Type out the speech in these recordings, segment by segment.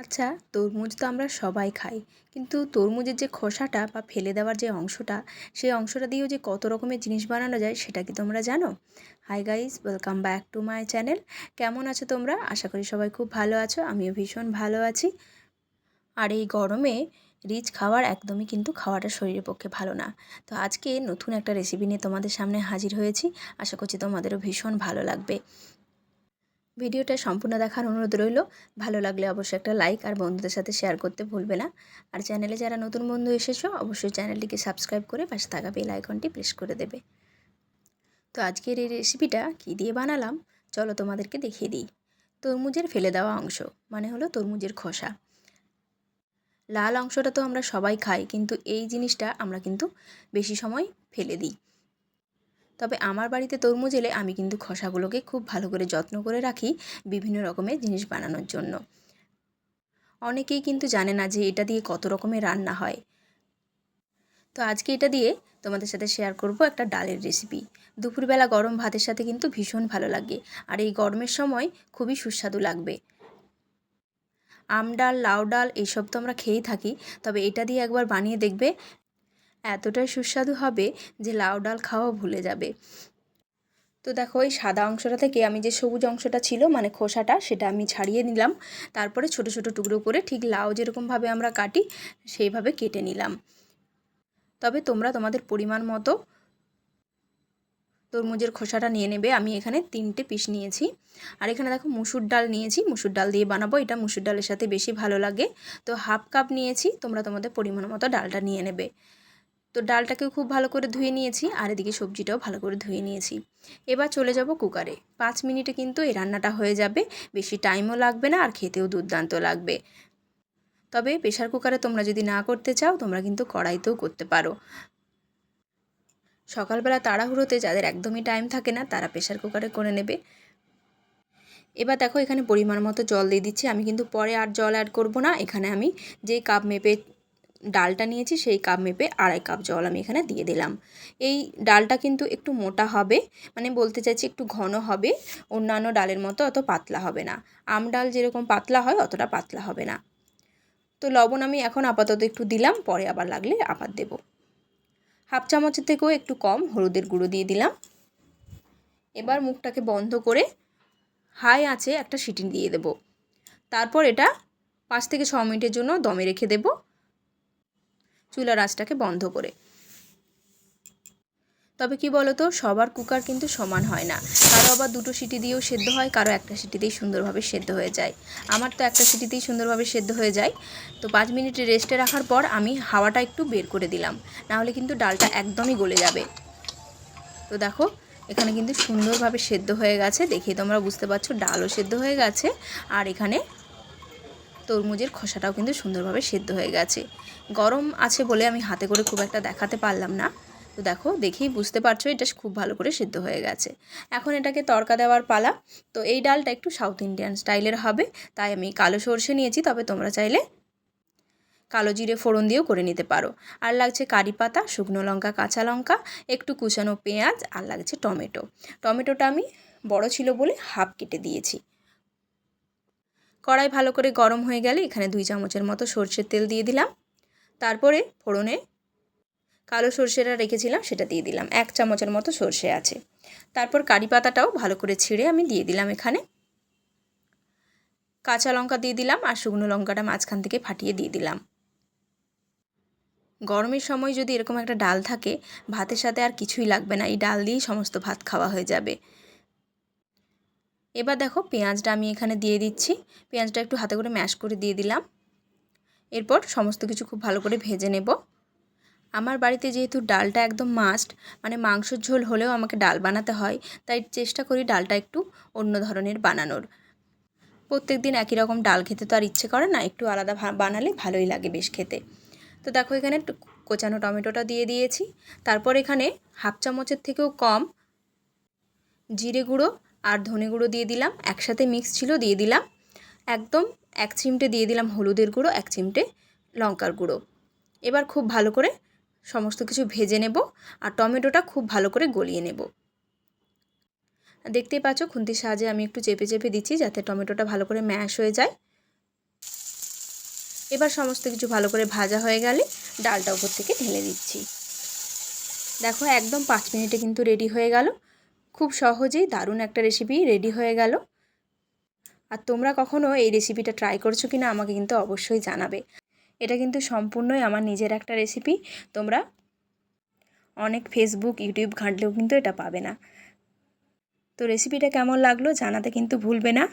আচ্ছা তরমুজ তো আমরা সবাই খাই, কিন্তু তরমুজের যে খোসাটা বা ফেলে দেওয়ার যে অংশটা, সেই অংশটা দিয়েও যে কত রকমের জিনিস বানানো যায় সেটা কি তোমরা জানো? Hi guys welcome back to my channel কেমন আছো তোমরা? আশা করি সবাই খুব ভালো আছো, আমিও ভীষণ ভালো আছি। আর এই গরমে রিচ খাওয়ার একদমই কিন্তু খাওয়াটা শরীরের পক্ষে ভালো না। তো আজকে নতুন একটা রেসিপি নিয়ে তোমাদের সামনে হাজির হয়েছি, আশা করছি তোমাদেরও ভীষণ ভালো লাগবে। ভিডিওটা সম্পূর্ণ দেখার অনুরোধ রইল। ভালো লাগলে অবশ্যই একটা লাইক আর বন্ধুদের সাথে শেয়ার করতে ভুলবে না। আর চ্যানেলে যারা নতুন বন্ধু এসেছ, অবশ্যই চ্যানেলটিকে সাবস্ক্রাইব করে পাশে থাকা বেল আইকনটি প্রেস করে দেবে। তো আজকের এই রেসিপিটা কী দিয়ে বানালাম? চলো তোমাদেরকে দেখিয়ে দিই। তরমুজের ফেলে দেওয়া অংশ মানে হলো তরমুজের খোসা। লাল অংশটা তো আমরা সবাই খাই, কিন্তু এই জিনিসটা আমরা কিন্তু বেশি সময় ফেলে দিই। তবে আমার বাড়িতে তরমুজ এলে আমি কিন্তু খোসাগুলোকে খুব ভালো করে যত্ন করে রাখি বিভিন্ন রকমের জিনিস বানানোর জন্য। অনেকেই কিন্তু জানে না যে এটা দিয়ে কত রকমের রান্না হয়। তো আজকে এটা দিয়ে তোমাদের সাথে শেয়ার করব একটা ডালের রেসিপি দুপুরবেলা গরম ভাতের সাথে কিন্তু ভীষণ ভালো লাগে আর এই গরমের সময় খুবই সুস্বাদু লাগবে। আম ডাল, লাউ ডাল এইসব তো আমরা খেয়েই থাকি, তবে এটা দিয়ে একবার বানিয়ে দেখবে এতটাই সুস্বাদু হবে যে লাউ ডাল খাওয়া ভুলে যাবে। তো দেখো, এই সাদা অংশটা থেকে আমি যে সবুজ অংশটা ছিল মানে খোসাটা, সেটা আমি ছাড়িয়ে নিলাম। তারপরে ছোট ছোট টুকরো করে ঠিক লাউ যেরকমভাবে আমরা কাটি, সেইভাবে কেটে নিলাম। তবে তোমরা তোমাদের পরিমাণ মতো তরমুজের খোসাটা নিয়ে নেবে। আমি এখানে তিনটে পিস নিয়েছি। আর এখানে দেখো, মুসুর ডাল নিয়েছি। মুসুর ডাল দিয়ে বানাবো। এটা মুসুর ডালের সাথে বেশি ভালো লাগে। তো হাফ কাপ নিয়েছি। তোমরা তোমাদের পরিমাণ মতো ডালটা নিয়ে নেবে। তো ডালটাকেও খুব ভালো করে ধুয়ে নিয়েছি আর এদিকে সবজিটাও ভালো করে ধুয়ে নিয়েছি। এবার চলে যাব কুকারে। পাঁচ মিনিটে কিন্তু এই রান্নাটা হয়ে যাবে। বেশি টাইমও লাগবে না আর খেতেও দুর্দান্ত লাগবে। তবে প্রেশার কুকারে তোমরা যদি না করতে চাও, তোমরা কিন্তু কড়াইতেও করতে পারো। সকালবেলা তাড়াহুড়োতে যাদের একদমই টাইম থাকে না, তারা প্রেশার কুকারে করে নেবে। এবার দেখো এখানে পরিমাণ মতো জল দিয়ে দিচ্ছি। আমি কিন্তু পরে আর জল অ্যাড করব না। এখানে আমি যেই কাপ মেপে ডালটা নিয়েছি, সেই কাপ মেপে আড়াই কাপ জল আমি এখানে দিয়ে দিলাম। এই ডালটা কিন্তু একটু মোটা হবে মানে বলতে চাইছি একটু ঘন হবে, অন্যান্য ডালের মতো অত পাতলা হবে না। আম ডাল যেরকম পাতলা হয়, অতটা পাতলা হবে না। তো লবণ আমি এখন আপাতত একটু দিলাম, পরে আবার লাগলে আবার দেব। হাফ চামচের থেকেও একটু কম হলুদের গুঁড়ো দিয়ে দিলাম। এবার মুখটাকে বন্ধ করে হাই আছে একটা সিটি দিয়ে দেব। তারপর এটা পাঁচ থেকে ছ মিনিটের জন্য দমে রেখে দেবো। চুলার আঁচটাকে বন্ধ করে। তবে কি বলতো, সবার কুকার কিন্তু সমান হয় না। কারও আবার দুটো সিটি দিয়েও সেদ্ধ হয়, কারও একটা সিটিতেই সুন্দরভাবে সেদ্ধ হয়ে যায়। আমার তো একটা সিটিতেই সুন্দরভাবে সেদ্ধ হয়ে যায়। তো পাঁচ মিনিট রেস্টে রাখার পর আমি হাওয়াটা একটু বের করে দিলাম। নাহলে কিন্তু ডালটা একদমই গলে যাবে। তো দেখো, এখানে কিন্তু সুন্দরভাবে সেদ্ধ হয়ে গেছে। দেখে তোমরা বুঝতে পারছ, ডালও সেদ্ধ হয়ে গেছে। আর এখানে তরমুজের খোসাটাও কিন্তু সুন্দরভাবে সেদ্ধ হয়ে গেছে। গরম আছে বলে আমি হাতে করে খুব একটা দেখাতে পারলাম না। তো দেখো, দেখেই বুঝতে পারছ, এটা খুব ভালো করে সেদ্ধ হয়ে গেছে। এখন এটাকে তরকা দেওয়ার পালা। তো এই ডালটা একটু সাউথ ইন্ডিয়ান স্টাইলের হবে। তাই আমি কালো সর্ষে নিয়েছি, তবে তোমরা চাইলে কালো জিরে ফোড়ন দিয়েও করে নিতে পারো। আর লাগছে কারি পাতা, শুকনো লঙ্কা, কাঁচা লঙ্কা, একটু কুচানো পেঁয়াজ, আর লাগছে টমেটো। টমেটোটা আমি বড় ছিল বলে হাফ কেটে দিয়েছি। কড়াই ভালো করে গরম হয়ে গেলে এখানে দুই চামচের মতো সর্ষের তেল দিয়ে দিলাম। তারপরে ফোড়নে কালো সর্ষেটা রেখেছিলাম সেটা দিয়ে দিলাম। এক চামচের মতো সর্ষে আছে। তারপর কারি পাতাটাও ভালো করে ছিঁড়ে আমি দিয়ে দিলাম এখানে। কাঁচা লঙ্কা দিয়ে দিলাম আর শুকনো লঙ্কাটা মাঝখান থেকে ফাটিয়ে দিয়ে দিলাম। গরমের সময় যদি এরকম একটা ডাল থাকে, ভাতের সাথে আর কিছুই লাগবে না। এই ডাল দিয়েই সমস্ত ভাত খাওয়া হয়ে যাবে। এবার দেখো পেঁয়াজটা আমি এখানে দিয়ে দিচ্ছি। পেঁয়াজটা একটু হাতে করে ম্যাশ করে দিয়ে দিলাম। এরপর সমস্ত কিছু খুব ভালো করে ভেজে নেব। আমার বাড়িতে যেহেতু ডালটা একদম মাস্ট মানে মাংসর ঝোল হলেও আমাকে ডাল বানাতে হয়, তাই চেষ্টা করি ডালটা একটু অন্য ধরনের বানানোর। প্রত্যেক দিন একই রকম ডাল খেতে তো আর ইচ্ছে করে না, একটু আলাদা বানালে ভালোই লাগে বেশ খেতে। তো দেখো এখানে কোচানো টমেটোটা দিয়ে দিয়েছি। তারপর এখানে হাফ চামচের থেকেও কম জিরে গুঁড়ো আর ধনে গুঁড়ো দিয়ে দিলাম, একসাথে মিক্স ছিল দিয়ে দিলাম, একদম এক চিমটে দিয়ে দিলাম হলুদের গুঁড়ো, এক চিমটে লঙ্কার গুঁড়ো। এবার খুব ভালো করে সমস্ত কিছু ভেজে নেব আর টমেটোটা খুব ভালো করে গলিয়ে নেব। দেখতেই পাচ্ছ খুন্তির সাহায্যে আমি একটু চেপে চেপে দিচ্ছি যাতে টমেটোটা ভালো করে ম্যাশ হয়ে যায়। এবার সমস্ত কিছু ভালো করে ভাজা হয়ে গেলে ডালটা উপর থেকে ঢেলে দিচ্ছি। দেখো একদম পাঁচ মিনিটে কিন্তু রেডি হয়ে গেল। খুব সহজেই দারুণ একটা রেসিপি রেডি হয়ে গেল। আর তোমরা কখনো এই রেসিপিটা ট্রাই করছ কি না আমাকে কিন্তু অবশ্যই জানাবে। এটা কিন্তু সম্পূর্ণই আমার নিজের একটা রেসিপি তোমরা অনেক ফেসবুক ইউটিউব ঘাঁটলেও কিন্তু এটা পাবে না। তো রেসিপিটা কেমন লাগল জানাতে কিন্তু ভুলবে না,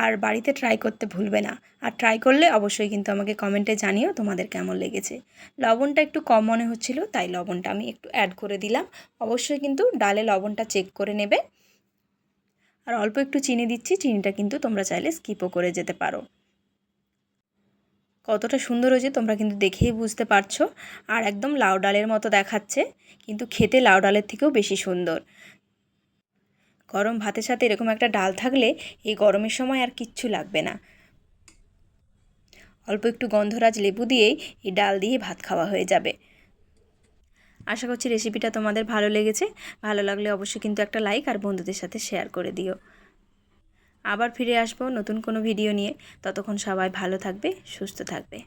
আর বাড়িতে ট্রাই করতে ভুলবে না, আর ট্রাই করলে অবশ্যই কিন্তু আমাকে কমেন্টে জানিও তোমাদের কেমন লেগেছে। লবণটা একটু কম মনে হচ্ছিল, তাই লবণটা আমি একটু অ্যাড করে দিলাম, অবশ্যই কিন্তু ডালে লবণটা চেক করে নেবে। আর অল্প একটু চিনি দিচ্ছি, চিনিটা কিন্তু তোমরা চাইলে স্কিপও করে যেতে পারো। কতটা সুন্দর হয়েছে, তোমরা কিন্তু দেখেই বুঝতে পারছ, আর একদম লাউ ডালের মতো দেখাচ্ছে, কিন্তু খেতে লাউ ডালের থেকেও বেশি সুন্দর। গরম ভাতের সাথে এরকম একটা ডাল থাকলে এই গরমের সময় আর কিচ্ছু লাগবে না। অল্প একটু গন্ধরাজ লেবু দিয়েই এই ডাল দিয়ে ভাত খাওয়া হয়ে যাবে। আশা করছি রেসিপিটা তোমাদের ভালো লেগেছে। ভালো লাগলে অবশ্যই কিন্তু একটা লাইক আর বন্ধুদের সাথে শেয়ার করে দিও। আবার ফিরে আসব নতুন কোনো ভিডিও নিয়ে। ততক্ষণ সবাই ভালো থাকবে, সুস্থ থাকবে।